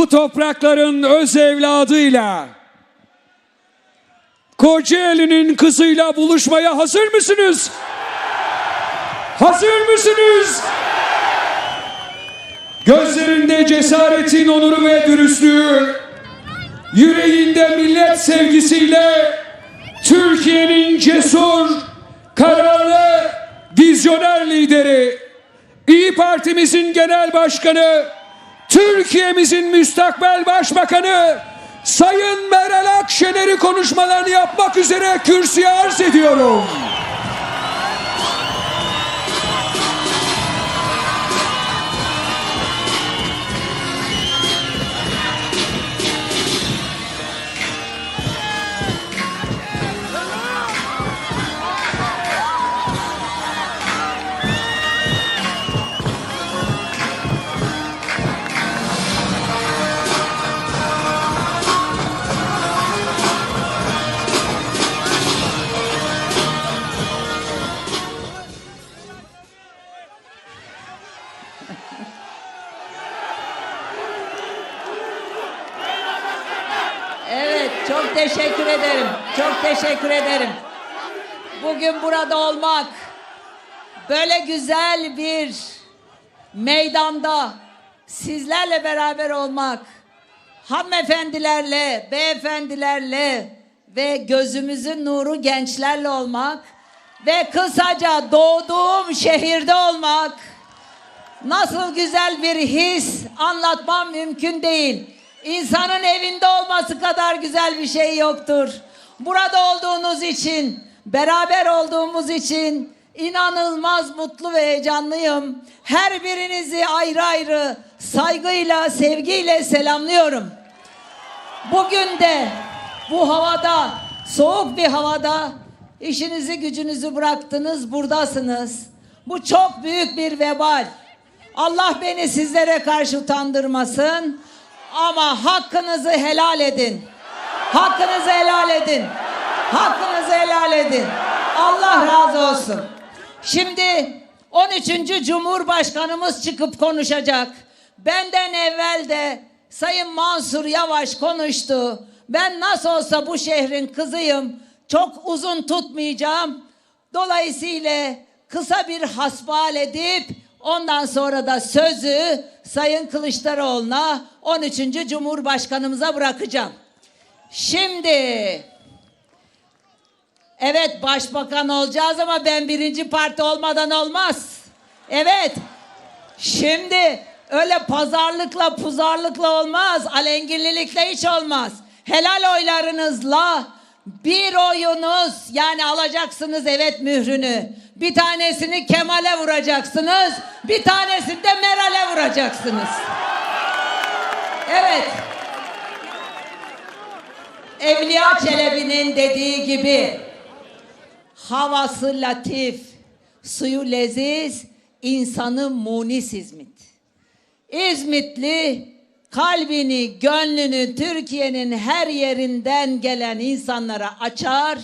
bu toprakların öz evladıyla Kocaeli'nin kızıyla buluşmaya hazır mısınız? Hazır mısınız? Gözlerinde cesaretin onuru ve dürüstlüğü, yüreğinde millet sevgisiyle Türkiye'nin cesur, kararlı, vizyoner lideri, İyi Partimizin genel başkanı, Türkiye'mizin müstakbel başbakanı Sayın Meral Akşener'i konuşmalarını yapmak üzere kürsüye arz ediyorum. Teşekkür ederim. Bugün burada olmak, böyle güzel bir meydanda sizlerle beraber olmak, hanımefendilerle, beyefendilerle ve gözümüzün nuru gençlerle olmak ve kısaca doğduğum şehirde olmak Nasıl güzel bir his anlatmam mümkün değil. İnsanın evinde olması kadar güzel bir şey yoktur. Burada olduğunuz için, beraber olduğumuz için inanılmaz mutlu ve heyecanlıyım. Her birinizi ayrı ayrı saygıyla, sevgiyle selamlıyorum. Bugün de bu havada, soğuk bir havada işinizi gücünüzü bıraktınız, buradasınız. Bu çok büyük bir vebal. Allah beni sizlere karşı utandırmasın. Ama hakkınızı helal edin. Hakkınızı helal edin. Hakkınızı helal edin. Allah razı olsun. Şimdi 13. Cumhurbaşkanımız çıkıp konuşacak. Benden evvel de Sayın Mansur Yavaş konuştu. Ben nasıl olsa bu şehrin kızıyım. Çok uzun tutmayacağım. Dolayısıyla kısa bir hasbihal edip ondan sonra da sözü Sayın Kılıçdaroğlu'na 13. Cumhurbaşkanımıza bırakacağım. Şimdi evet başbakan olacağız ama ben birinci parti olmadan olmaz. Evet. Şimdi öyle pazarlıkla puzarlıkla olmaz. Alengirlilikle hiç olmaz. Helal oylarınızla bir oyunuz yani alacaksınız evet mührünü. Bir tanesini Kemal'e vuracaksınız. Bir tanesini de Meral'e vuracaksınız. Evet. Evliya Çelebi'nin dediği gibi havası latif, suyu leziz, insanı munis İzmit. İzmitli kalbini, gönlünü Türkiye'nin her yerinden gelen insanlara açar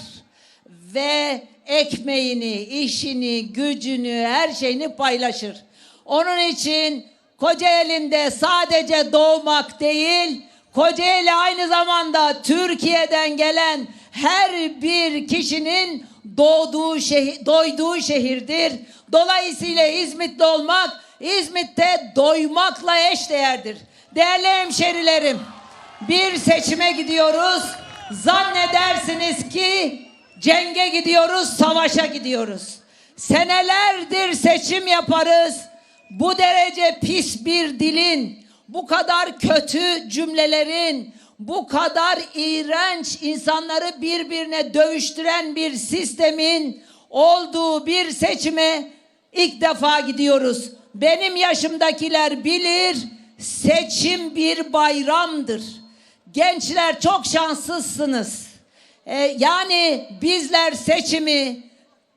ve ekmeğini, işini, gücünü, her şeyini paylaşır. Onun için Kocaeli'nde sadece doğmak değil, Kocaeli aynı zamanda Türkiye'den gelen her bir kişinin doğduğu şehir, doyduğu şehirdir. Dolayısıyla İzmitli olmak, İzmit'te doymakla eşdeğerdir. Değerli hemşerilerim, bir seçime gidiyoruz. Zannedersiniz ki cenge gidiyoruz, savaşa gidiyoruz. Senelerdir seçim yaparız. Bu derece pis bir dilin, bu kadar kötü cümlelerin, bu kadar iğrenç insanları birbirine dövüştüren bir sistemin olduğu bir seçime ilk defa gidiyoruz. Benim yaşımdakiler bilir, seçim bir bayramdır. Gençler çok şanslısınız. Ee, yani bizler seçimi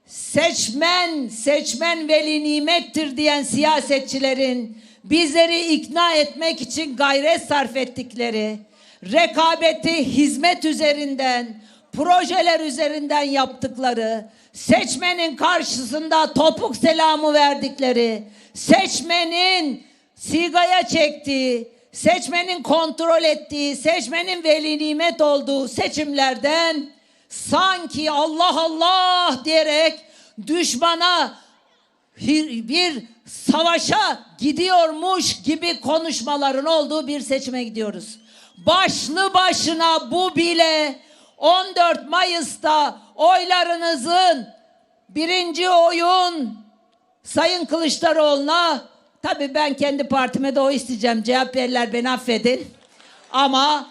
seçmen, seçmen veli nimettir diyen siyasetçilerin bizleri ikna etmek için gayret sarf ettikleri, rekabeti hizmet üzerinden, projeler üzerinden yaptıkları, seçmenin karşısında topuk selamı verdikleri, seçmenin sigaya çektiği, seçmenin kontrol ettiği, seçmenin veli nimet olduğu seçimlerden sanki Allah Allah diyerek düşmana bir, savaşa gidiyormuş gibi konuşmaların olduğu bir seçime gidiyoruz. Başlı başına bu bile 14 Mayıs'ta oylarınızın birinci oyun Sayın Kılıçdaroğlu'na tabii ben kendi partime de oy isteyeceğim. CHP'liler beni affedin. Ama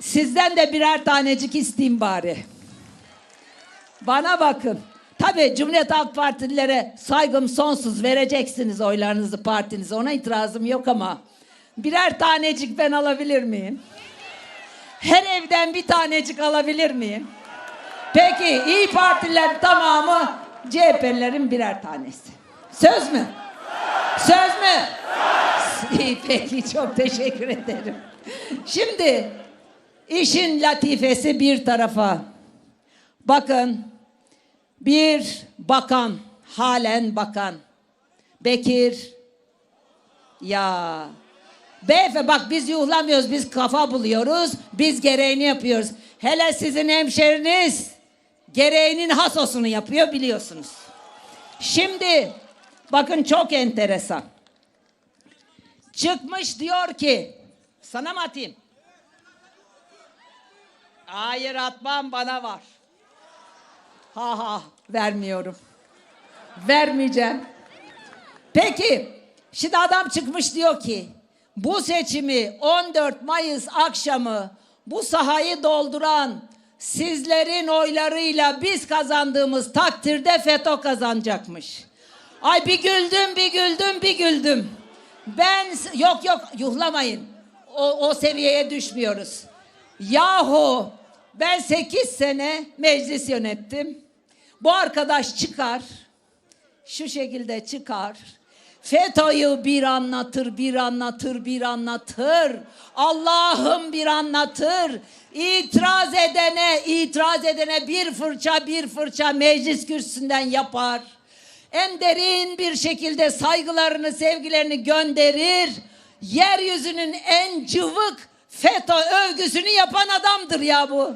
sizden de birer tanecik isteyeyim bari. Bana bakın. Tabii Cumhuriyet Halk Partililere saygım sonsuz vereceksiniz oylarınızı partinize. Ona itirazım yok ama birer tanecik ben alabilir miyim? Her evden bir tanecik alabilir miyim? Peki İyi Partililer tamamı CHP'lilerin birer tanesi. Söz mü? Söz mü? İyi peki çok teşekkür ederim. Şimdi işin latifesi bir tarafa. Bakın bir bakan, halen bakan. Bekir. Ya. Beyefendi bak biz yuhlamıyoruz, biz kafa buluyoruz, biz gereğini yapıyoruz. Hele sizin hemşeriniz gereğinin hasosunu yapıyor biliyorsunuz. Şimdi bakın çok enteresan. Çıkmış diyor ki, sana mı atayım? Hayır atmam bana var. Ha ha vermiyorum. Vermeyeceğim. Peki şimdi adam çıkmış diyor ki bu seçimi 14 Mayıs akşamı bu sahayı dolduran sizlerin oylarıyla biz kazandığımız takdirde FETÖ kazanacakmış. Ay bir güldüm bir güldüm bir güldüm. Ben yok yok yuhlamayın. O, o seviyeye düşmüyoruz. Yahu ben 8 sene meclis yönettim. Bu arkadaş çıkar. Şu şekilde çıkar. FETÖ'yü bir anlatır, bir anlatır, bir anlatır. Allah'ım bir anlatır. İtiraz edene, itiraz edene bir fırça, bir fırça meclis kürsüsünden yapar. En derin bir şekilde saygılarını, sevgilerini gönderir. Yeryüzünün en cıvık FETÖ övgüsünü yapan adamdır ya bu.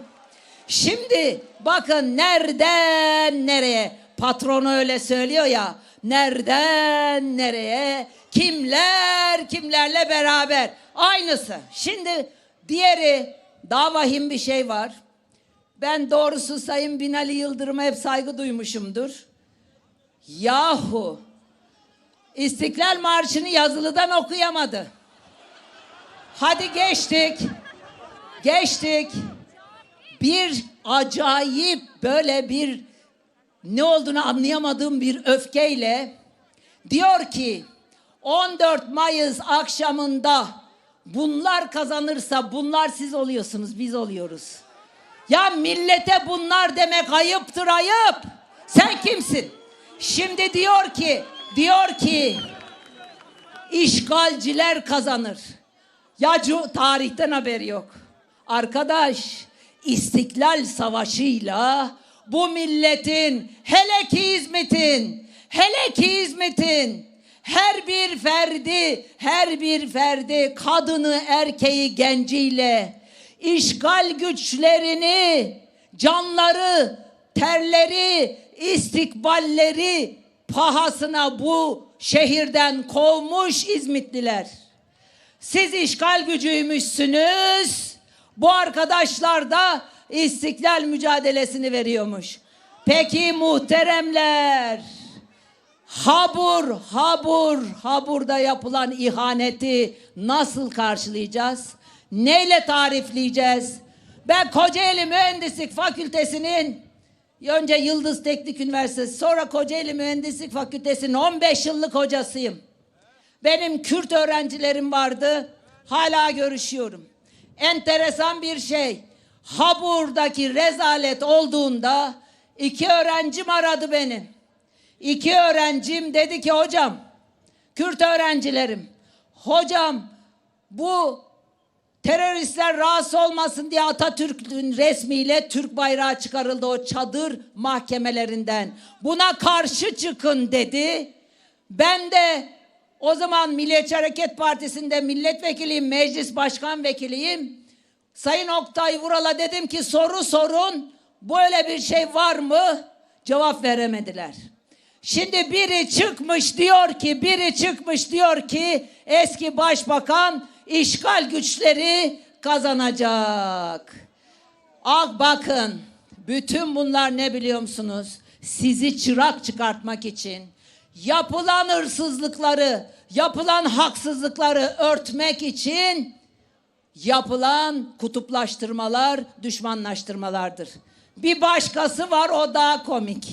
Şimdi bakın nereden nereye patronu öyle söylüyor ya nereden nereye kimler kimlerle beraber aynısı. Şimdi diğeri daha vahim bir şey var. Ben doğrusu Sayın Binali Yıldırım'a hep saygı duymuşumdur. Yahu İstiklal Marşı'nı yazılıdan okuyamadı. Hadi geçtik. Geçtik bir acayip böyle bir ne olduğunu anlayamadığım bir öfkeyle diyor ki 14 Mayıs akşamında bunlar kazanırsa bunlar siz oluyorsunuz biz oluyoruz. Ya millete bunlar demek ayıptır ayıp. Sen kimsin? Şimdi diyor ki diyor ki işgalciler kazanır. Ya tarihten haberi yok. Arkadaş İstiklal Savaşı'yla bu milletin hele ki hizmetin, hele ki hizmetin her bir ferdi, her bir ferdi kadını, erkeği, genciyle işgal güçlerini, canları, terleri, istikballeri pahasına bu şehirden kovmuş İzmitliler. Siz işgal gücüymüşsünüz. Bu arkadaşlar da istiklal mücadelesini veriyormuş. Peki muhteremler. Habur, habur, haburda yapılan ihaneti nasıl karşılayacağız? Neyle tarifleyeceğiz? Ben Kocaeli Mühendislik Fakültesinin önce Yıldız Teknik Üniversitesi sonra Kocaeli Mühendislik Fakültesi'nin 15 yıllık hocasıyım. Benim Kürt öğrencilerim vardı. Hala görüşüyorum. Enteresan bir şey. Habur'daki rezalet olduğunda iki öğrencim aradı beni. İki öğrencim dedi ki hocam, Kürt öğrencilerim, hocam bu teröristler rahatsız olmasın diye Atatürk'ün resmiyle Türk bayrağı çıkarıldı o çadır mahkemelerinden. Buna karşı çıkın dedi. Ben de O zaman Milliyetçi Hareket Partisi'nde milletvekiliyim, meclis başkan vekiliyim. Sayın Oktay Vural'a dedim ki soru sorun. Böyle bir şey var mı? Cevap veremediler. Şimdi biri çıkmış diyor ki, biri çıkmış diyor ki eski başbakan işgal güçleri kazanacak. Ah bakın bütün bunlar ne biliyor musunuz? Sizi çırak çıkartmak için yapılan hırsızlıkları, yapılan haksızlıkları örtmek için yapılan kutuplaştırmalar, düşmanlaştırmalardır. Bir başkası var o daha komik.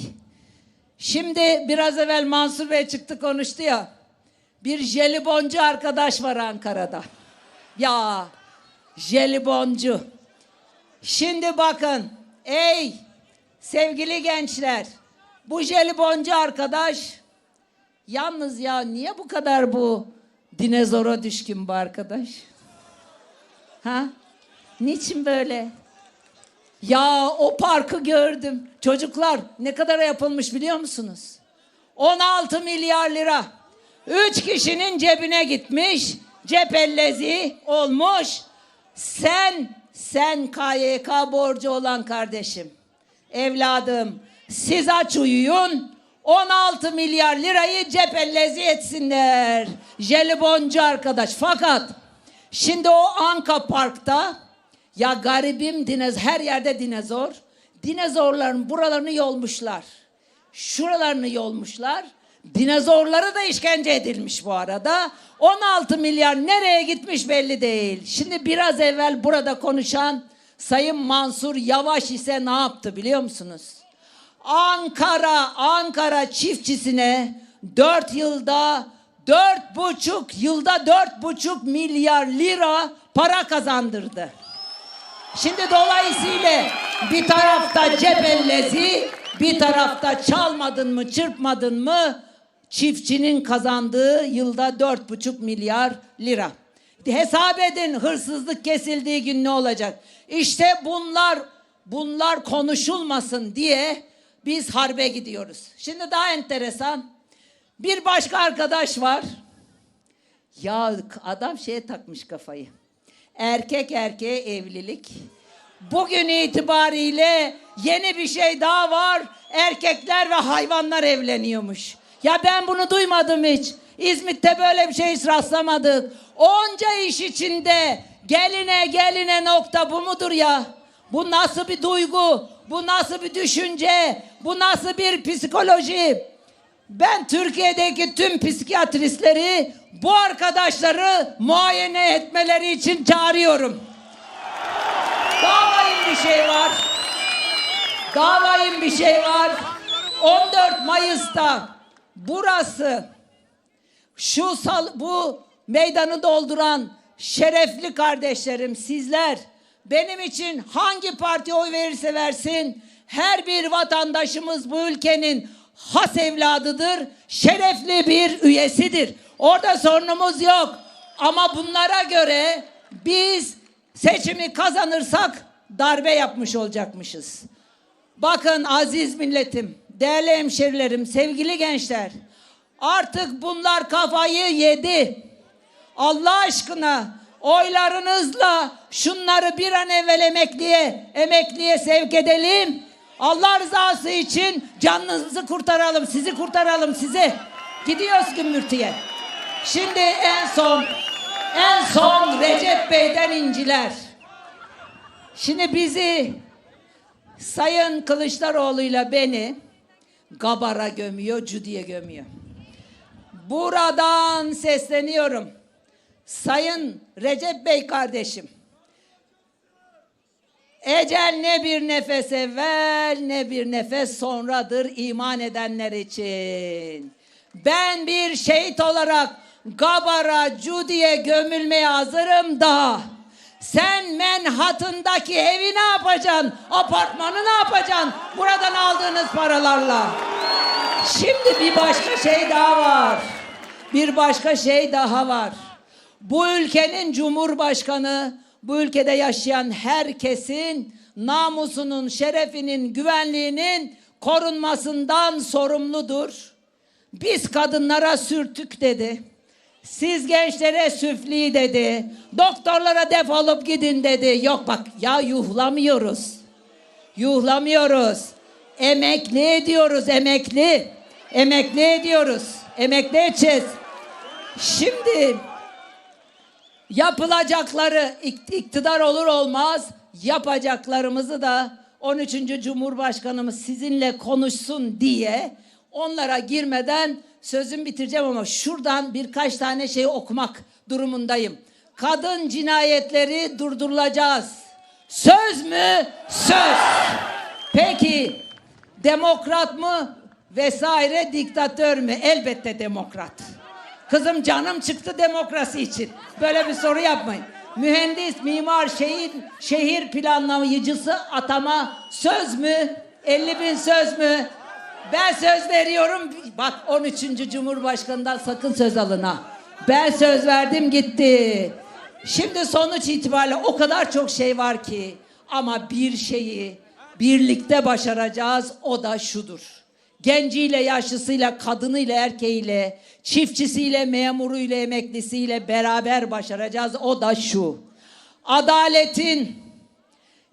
Şimdi biraz evvel Mansur Bey çıktı konuştu ya. Bir jeliboncu arkadaş var Ankara'da. Ya jeliboncu. Şimdi bakın ey sevgili gençler bu jeliboncu arkadaş yalnız ya niye bu kadar bu dinozora düşkün bu arkadaş? Ha? Niçin böyle? Ya o parkı gördüm. Çocuklar ne kadara yapılmış biliyor musunuz? 16 milyar lira. Üç kişinin cebine gitmiş. Cepellezi olmuş. Sen, sen KYK borcu olan kardeşim. Evladım siz aç uyuyun. 16 milyar lirayı cepellezi etsinler. Jeliboncu arkadaş. Fakat şimdi o Anka Park'ta ya garibim dinozor, her yerde dinozor. Dinozorların buralarını yolmuşlar. Şuralarını yolmuşlar. Dinozorlara da işkence edilmiş bu arada. 16 milyar nereye gitmiş belli değil. Şimdi biraz evvel burada konuşan Sayın Mansur Yavaş ise ne yaptı biliyor musunuz? Ankara, Ankara çiftçisine 4 yılda dört buçuk yılda dört buçuk milyar lira para kazandırdı. Şimdi dolayısıyla bir tarafta cebellezi, bir tarafta çalmadın mı, çırpmadın mı çiftçinin kazandığı yılda dört buçuk milyar lira. Hesap edin hırsızlık kesildiği gün ne olacak? İşte bunlar bunlar konuşulmasın diye biz harbe gidiyoruz. Şimdi daha enteresan. Bir başka arkadaş var. Ya adam şeye takmış kafayı. Erkek erkeğe evlilik. Bugün itibariyle yeni bir şey daha var. Erkekler ve hayvanlar evleniyormuş. Ya ben bunu duymadım hiç. İzmit'te böyle bir şey hiç rastlamadık. Onca iş içinde geline geline nokta bu mudur ya? Bu nasıl bir duygu? Bu nasıl bir düşünce? Bu nasıl bir psikoloji? Ben Türkiye'deki tüm psikiyatristleri bu arkadaşları muayene etmeleri için çağırıyorum. Davayım bir şey var. Davayım bir şey var. 14 Mayıs'ta burası şu sal, bu meydanı dolduran şerefli kardeşlerim sizler benim için hangi parti oy verirse versin her bir vatandaşımız bu ülkenin has evladıdır, şerefli bir üyesidir. Orada sorunumuz yok. Ama bunlara göre biz seçimi kazanırsak darbe yapmış olacakmışız. Bakın aziz milletim, değerli hemşerilerim, sevgili gençler. Artık bunlar kafayı yedi. Allah aşkına oylarınızla şunları bir an evvel emekliye, emekliye sevk edelim. Allah rızası için canınızı kurtaralım, sizi kurtaralım sizi. Gidiyoruz gümbürtüye. Şimdi en son, en son Recep Bey'den inciler. Şimdi bizi Sayın Kılıçdaroğlu'yla beni Gabar'a gömüyor, Cudi'ye gömüyor. Buradan sesleniyorum. Sayın Recep Bey kardeşim. Ecel ne bir nefes evvel ne bir nefes sonradır iman edenler için. Ben bir şehit olarak Gabar'a, Cudi'ye gömülmeye hazırım da. Sen Manhattan'daki evi ne yapacaksın? Apartmanı ne yapacaksın? Buradan aldığınız paralarla. Şimdi bir başka şey daha var. Bir başka şey daha var. Bu ülkenin cumhurbaşkanı, bu ülkede yaşayan herkesin namusunun, şerefinin, güvenliğinin korunmasından sorumludur. Biz kadınlara sürtük dedi. Siz gençlere süfli dedi. Doktorlara defolup gidin dedi. Yok bak ya yuhlamıyoruz. Yuhlamıyoruz. Emekli ediyoruz emekli. Emekli ediyoruz. Emekli edeceğiz. Şimdi yapılacakları ikt- iktidar olur olmaz yapacaklarımızı da 13. Cumhurbaşkanımız sizinle konuşsun diye onlara girmeden sözüm bitireceğim ama şuradan birkaç tane şey okumak durumundayım. Kadın cinayetleri durdurulacağız. Söz mü? Söz. Peki demokrat mı vesaire diktatör mü? Elbette demokrat. Kızım canım çıktı demokrasi için. Böyle bir soru yapmayın. Mühendis, mimar, şehir, şehir planlayıcısı atama söz mü? 50 bin söz mü? Ben söz veriyorum. Bak 13. Cumhurbaşkanından sakın söz alın ha. Ben söz verdim gitti. Şimdi sonuç itibariyle o kadar çok şey var ki ama bir şeyi birlikte başaracağız o da şudur. Genciyle, yaşlısıyla, kadınıyla, erkeğiyle, çiftçisiyle, memuruyla, emeklisiyle beraber başaracağız. O da şu. Adaletin,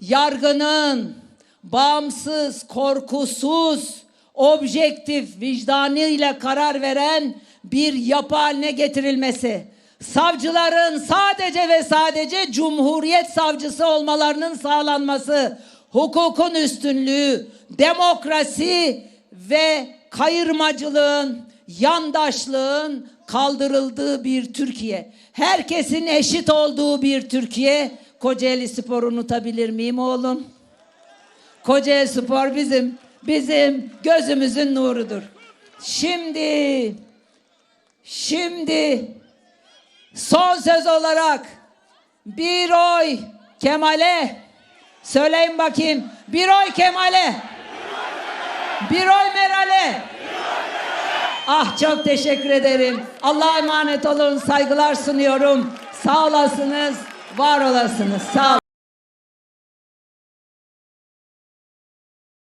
yargının bağımsız, korkusuz, objektif, vicdanıyla karar veren bir yapı haline getirilmesi. Savcıların sadece ve sadece Cumhuriyet savcısı olmalarının sağlanması, hukukun üstünlüğü, demokrasi ve kayırmacılığın, yandaşlığın kaldırıldığı bir Türkiye. Herkesin eşit olduğu bir Türkiye. Kocaeli Spor'u unutabilir miyim oğlum? Kocaeli Spor bizim bizim gözümüzün nurudur. Şimdi şimdi son söz olarak bir oy Kemal'e söyleyin bakayım bir oy Kemal'e bir oy Meral'e Ah çok teşekkür ederim. Allah'a emanet olun. Saygılar sunuyorum. Sağ olasınız, var olasınız. Sağ olun.